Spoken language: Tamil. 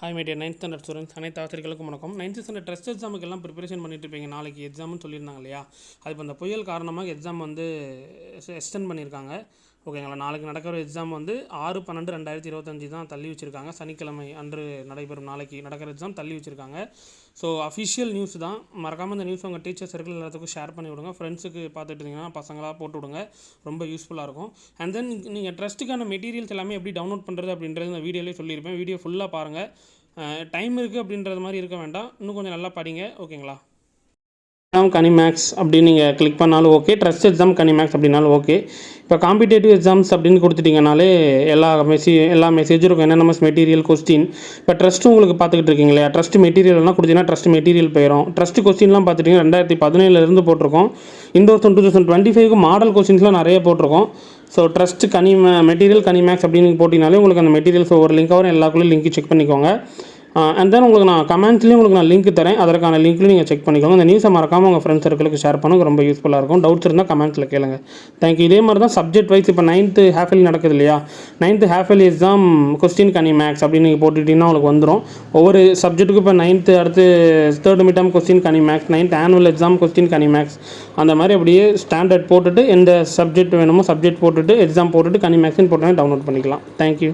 Hi media ninth standard students அனைத்து ஆசிரியர்களுக்கும் வணக்கம். நைன்த் ஸ்டாண்டர்ட் டெஸ்ட் எக்ஸாமுக்கு எல்லாம் ப்ரிப்பரேஷன் பண்ணிட்டு இருப்பீங்க. நாளைக்கு எக்ஸாம்னு சொல்லியிருந்தாங்க இல்லையா? அது இப்போ அந்த புயல் காரணமாக எக்ஸாம் வந்து எக்ஸ்டெண்ட் பண்ணியிருக்காங்க. ஓகேங்களா நாளைக்கு நடக்கிற எக்ஸாம் வந்து ஆறு பன்னெண்டு ரெண்டாயிரத்தி இருபத்தஞ்சி தான் தள்ளி வச்சுருக்காங்க. சனிக்கிழமை அன்று நடைபெறும் நாளைக்கு நடக்கிற எக்ஸாம் தள்ளி வச்சுருக்காங்க. ஸோ அஃபிஷியல் நியூஸ் தான். மறக்காமல் இந்த நியூஸ் உங்கள் டீச்சர்ஸ் சர்க்கிள் எல்லாத்துக்கும் ஷேர் பண்ணி விடுங்க. ஃப்ரெண்ட்ஸுக்கு பார்த்துட்டு இருந்தீங்கன்னா பசங்களாக போட்டு விடுங்க. ரொம்ப யூஸ்ஃபுல்லாக இருக்கும். அண்ட் தென் நீங்கள் ட்ரஸ்ட்டுக்கான மெட்டீரியல்ஸ் எல்லாமே எப்படி டவுன்லோட் பண்ணுறது அப்படின்றது இந்த வீடியோலேயே சொல்லியிருப்பேன். வீடியோ ஃபுல்லாக பாருங்கள் டைம் இருக்குது அப்படின்றது மாதிரி இருக்க வேண்டாம். இன்னும் கொஞ்சம் நல்லா படிங்க. ஓகேங்களா எக்ஸாம் கனிமேக்ஸ் அப்படின்னு நீங்கள் கிளிக் பண்ணாலும் ஓகே ட்ரஸ்ட் எக்ஸாம் கனிமேக்ஸ் அப்படின்னாலும் ஓகே இப்போ காம்படிட்டிவ் எக்ஸாம்ஸ் அப்படின்னு கொடுத்துட்டிங்கனாலே எல்லா மெசேஜ் எல்லா மெசேஜும் இருக்கும். என்னென்ன மெட்டீரியல் கொஸ்டின் இப்போ ட்ரஸ்ட்டு உங்களுக்கு பார்த்துக்கிட்டு இருக்கீங்க இல்லையா ட்ரஸ்ட் மெட்டீரியல்லாம் கொடுத்தீங்கன்னா ட்ரஸ்ட் மெட்டீரியல் போயிடும் ட்ரஸ்ட் கொஸ்டின்லாம் பார்த்துட்டிங்கன்னா ரெண்டாயிரத்தி பதினேழுலேருந்து போட்டிருக்கோம். இந்த வருஷம் டூ தௌசண்ட் டுவெண்ட்டி ஃபைவ்க்கு மாடல் கொஸ்டின்ஸ்லாம் நிறைய போட்டிருக்கோம். So trust Kani material Kani maths அப்படின்னு போட்டிங்கனாலே உங்களுக்கு அந்த மெட்டீரியல்ஸ் ஒவ்வொரு லிங்க் வரும் எல்லாக்குள்ளே லிங்க் செக் பண்ணிக்கோங்க. அண்ட் தென் உங்களுக்கு நான் கமெண்ட்ஸ்லேயும் உங்களுக்கு நான் லிங்க் தரேன். அதற்கான லிங்க்லையும் நீங்கள் செக் பண்ணிக்கோங்க. இந்த நியூஸை மறக்காமல் உங்கள் ஃப்ரெண்ட்ஸ் சர்க்கிளுக்கு ஷேர் பண்ணுங்க. ரொம்ப யூஸ்ஃபுல்லாக இருக்கும். டவுட்ஸ் இருந்தால் கமெண்ட்ஸில் கேளுங்க. தேங்க்யூ இதே மாதிரி தான் சப்ஜெக்ட் வைஸ் இப்போ நைன்த்து ஹேஃபெலி நடக்குது இல்லையா? Ninth half yearly exam question Kani maths அப்படின்னு நீங்கள் போட்டுக்கிட்டிங்கன்னா உங்களுக்கு வந்துடும் ஒவ்வொரு சப்ஜெக்ட்டுக்கும் இப்போ நைன்த்து அடுத்து third midterm question Kani maths ninth annual exam question Kani maths அந்த மாதிரி அப்படியே ஸ்டாண்டர்ட் போட்டுட்டு எந்த சப்ஜெக்ட் வேணுமோ சப்ஜெக்ட் போட்டுட்டு எக்ஸாம் போட்டுட்டு கனி மேக்ஸ்ன்னு போட்டோன்னே டவுன்லோட் பண்ணிக்கலாம். தேங்க்யூ